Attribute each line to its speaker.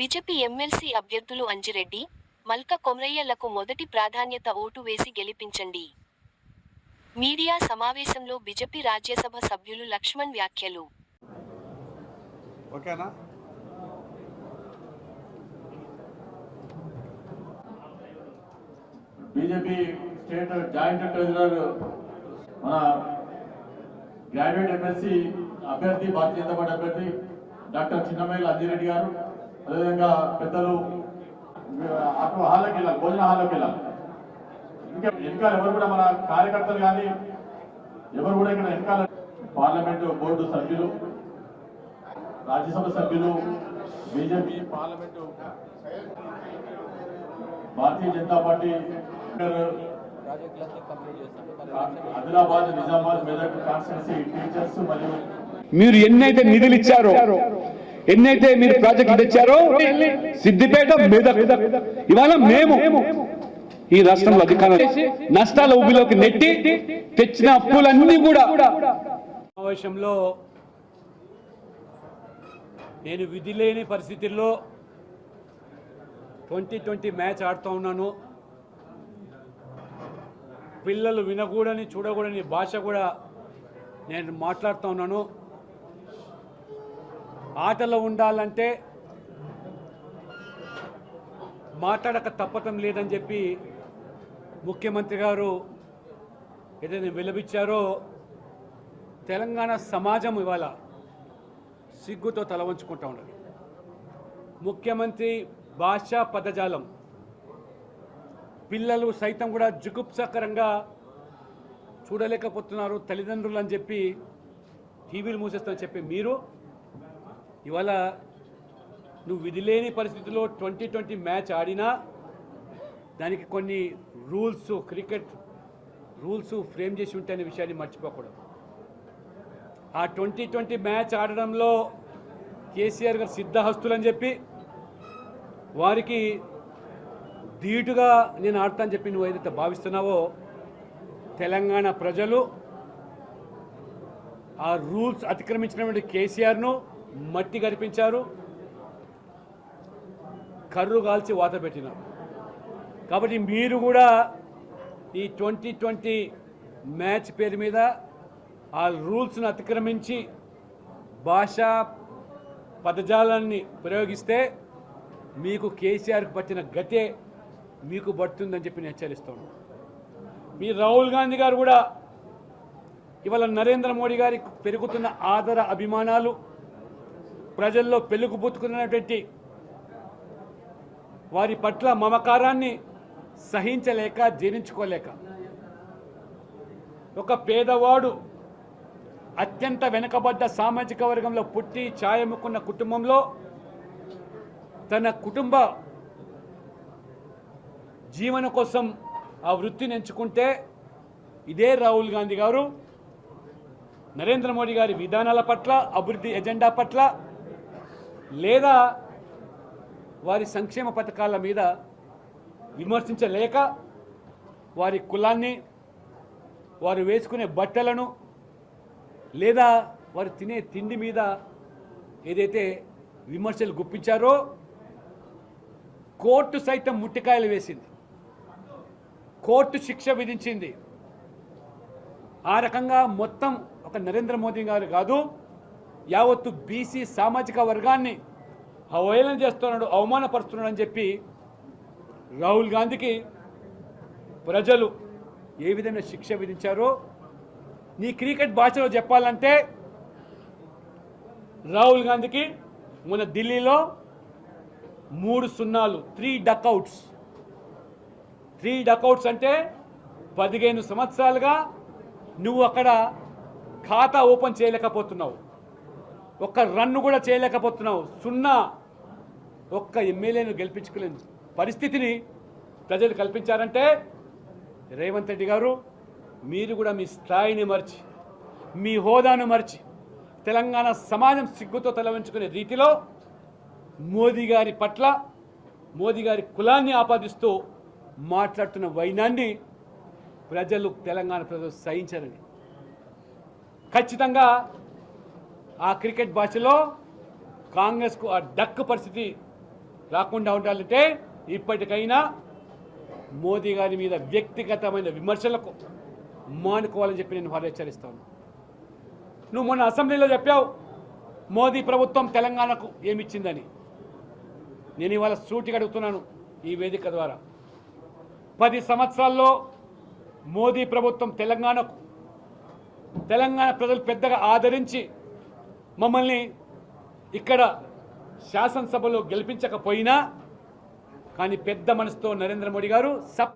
Speaker 1: BJP MLC అభ్యర్థులు అంజిరెడ్డి మల్క కొమ్రయ్యలకు మొదటి ప్రాధాన్యత ఓటు వేసి గెలిపించండి. మీడియా సమావేశంలో బీజేపీ రాజ్యసభ సభ్యులు లక్ష్మణ్ వ్యాఖ్యలు.
Speaker 2: ఓకేనా?
Speaker 3: బీజేపీ స్టేట్ జాయింట్ ట్రెజరర్ మన గ్రాడ్యుయేట్ ఎమ్మెల్సీ అభ్యర్థి భారతీయ జనతా పార్టీ అభ్యర్థి డాక్టర్ చిన్నమేల అంజిరెడ్డి గారు. అదేవిధంగా పెద్దలు అటు హాల్లోకి వెళ్ళాలి భోజన హాల్లోకి వెళ్ళాలి. ఇంకా వెనకాల ఎవరు కూడా మన కార్యకర్తలు కానీ ఎవరు కూడా ఇక్కడ వెనకాల పార్లమెంటు బోర్డు సభ్యులు రాజ్యసభ సభ్యులు BJP parliament Bharatiya Janata Party Adilabad Nizamabad Medak constituency teachers మరియు
Speaker 4: మీరు ఎన్నైతే నిధులు ఇచ్చారో ఎన్నైతే మీరు ప్రాజెక్టులు తెచ్చారో సిద్దిపేట మెదక్. ఇవాళ మేము ఈ రాష్ట్రంలో అధికారం నష్టాల ఊబిలోకి నెట్టి తెచ్చిన అప్పులన్నీ కూడా
Speaker 5: సమావేశంలో నేను విధి లేని పరిస్థితుల్లో ట్వంటీ ట్వంటీ మ్యాచ్ ఆడుతూ ఉన్నాను. పిల్లలు వినకూడని చూడకూడని భాష కూడా నేను మాట్లాడుతూ ఉన్నాను. ఆటలో ఉండాలంటే మాట్లాడక తప్పటం లేదని చెప్పి ముఖ్యమంత్రి గారు ఏదైనా విలపించారో తెలంగాణ సమాజం ఇవాళ సిగ్గుతో తల వంచుకుంటా ఉన్నది. ముఖ్యమంత్రి భాషా పదజాలం. పిల్లలు సైతం కూడా జుగుప్సకరంగా చూడలేకపోతున్నారు తల్లిదండ్రులు అని చెప్పి టీవీలు మూసేస్తామని చెప్పి మీరు ఇవాళ నువ్వు విధిలేని పరిస్థితిలో ట్వంటీ ట్వంటీ మ్యాచ్ ఆడినా దానికి కొన్ని రూల్స్ క్రికెట్ రూల్స్ ఫ్రేమ్ చేసి ఉంటాయనే విషయాన్ని మర్చిపోకూడదు. ఆ ట్వంటీ ట్వంటీ మ్యాచ్ ఆడడంలో కేసీఆర్ గారు సిద్ధహస్తులని చెప్పి వారికి ధీటుగా నేను ఆడతానని చెప్పి నువ్వు ఏదైతే భావిస్తున్నావో తెలంగాణ ప్రజలు ఆ రూల్స్ అతిక్రమించినటువంటి కేసీఆర్ను మట్టి గరిపించారు కర్రు కాల్చి వాత పెట్టినారు కాబట్టి మీరు కూడా ఈ ట్వంటీ ట్వంటీ మ్యాచ్ పేరు మీద ఆ రూల్స్ను అతిక్రమించి భాషా పదజాలాన్ని ప్రయోగిస్తే మీకు కేసీఆర్కి పట్టిన గతే మీకు పడుతుందని చెప్పి నేను హెచ్చరిస్తాను మీ రాహుల్ గాంధీ గారు కూడా ఇవాళ నరేంద్ర మోడీ గారికి పెరుగుతున్న ఆదర అభిమానాలు ప్రజల్లో పెలుగుబుతుకున్నటువంటి వారి పట్ల మమకారాన్ని సహించలేక జీర్ణించుకోలేక. ఒక పేదవాడు అత్యంత వెనుకబడ్డ సామాజిక వర్గంలో పుట్టి ఛాయముకున్న కుటుంబంలో తన కుటుంబ జీవన కోసం ఆ వృత్తిని ఎంచుకుంటే ఇదే రాహుల్ గాంధీ గారు నరేంద్ర మోడీ గారి విధానాల పట్ల అభివృద్ధి ఎజెండా పట్ల లేదా వారి సంక్షేమ పథకాల మీద విమర్శించలేక వారి కులాన్ని వారు వేసుకునే బట్టలను లేదా వారు తినే తిండి మీద ఏదైతే విమర్శలు గుప్పించారో కోర్టు సైతం ముట్టికాయలు వేసింది. కోర్టు శిక్ష విధించింది. ఆ రకంగా మొత్తం ఒక నరేంద్ర మోదీ గారు కాదు యావత్తు బీసీ సామాజిక వర్గాన్ని అవహేళన చేస్తున్నాడు అవమానపరుస్తున్నాడు అని చెప్పి రాహుల్ గాంధీకి ప్రజలు ఏ విధంగా శిక్ష విధించారో నీ క్రికెట్ భాషలో చెప్పాలంటే రాహుల్ గాంధీకి మన ఢిల్లీలో మూడు సున్నాలు త్రీ డక్అవుట్స్ త్రీ డక్అవుట్స్ అంటే పదిహేను సంవత్సరాలుగా నువ్వు అక్కడ ఖాతా ఓపెన్ చేయలేకపోతున్నావు. ఒక్క రన్ను కూడా చేయలేకపోతున్నావు. సున్నా ఒక్క ఎమ్మెల్యేను గెలిపించుకోలేని పరిస్థితిని ప్రజలు కల్పించారంటే రేవంత్ రెడ్డి గారు మీరు కూడా మీ స్థాయిని మర్చి మీ హోదాను మర్చి తెలంగాణ సమాజం సిగ్గుతో తలవంచుకునే రీతిలో మోదీ గారి పట్ల మోదీ గారి కులాన్ని ఆపాదిస్తూ మాట్లాడుతున్న వైనాన్ని ప్రజలు తెలంగాణ ప్రజలు సహించారని. ఖచ్చితంగా ఆ క్రికెట్ భాషలో కాంగ్రెస్కు ఆ డక్ పరిస్థితి రాకుండా ఉండాలంటే ఇప్పటికైనా మోదీ గారి మీద వ్యక్తిగతమైన విమర్శలకు మానుకోవాలని చెప్పి నేను వారు హెచ్చరిస్తాను నువ్వు మొన్న అసెంబ్లీలో చెప్పావు మోదీ ప్రభుత్వం తెలంగాణకు ఏమిచ్చిందని. నేను ఇవాళ సూటిగా అడుగుతున్నాను ఈ వేదిక ద్వారా. పది సంవత్సరాల్లో మోదీ ప్రభుత్వం తెలంగాణకు తెలంగాణ ప్రజలు పెద్దగా ఆదరించి మమ్మల్ని ఇక్కడ శాసనసభలో గెలిపించకపోయినా కానీ పెద్ద మనసుతో నరేంద్ర మోడీ గారు సప్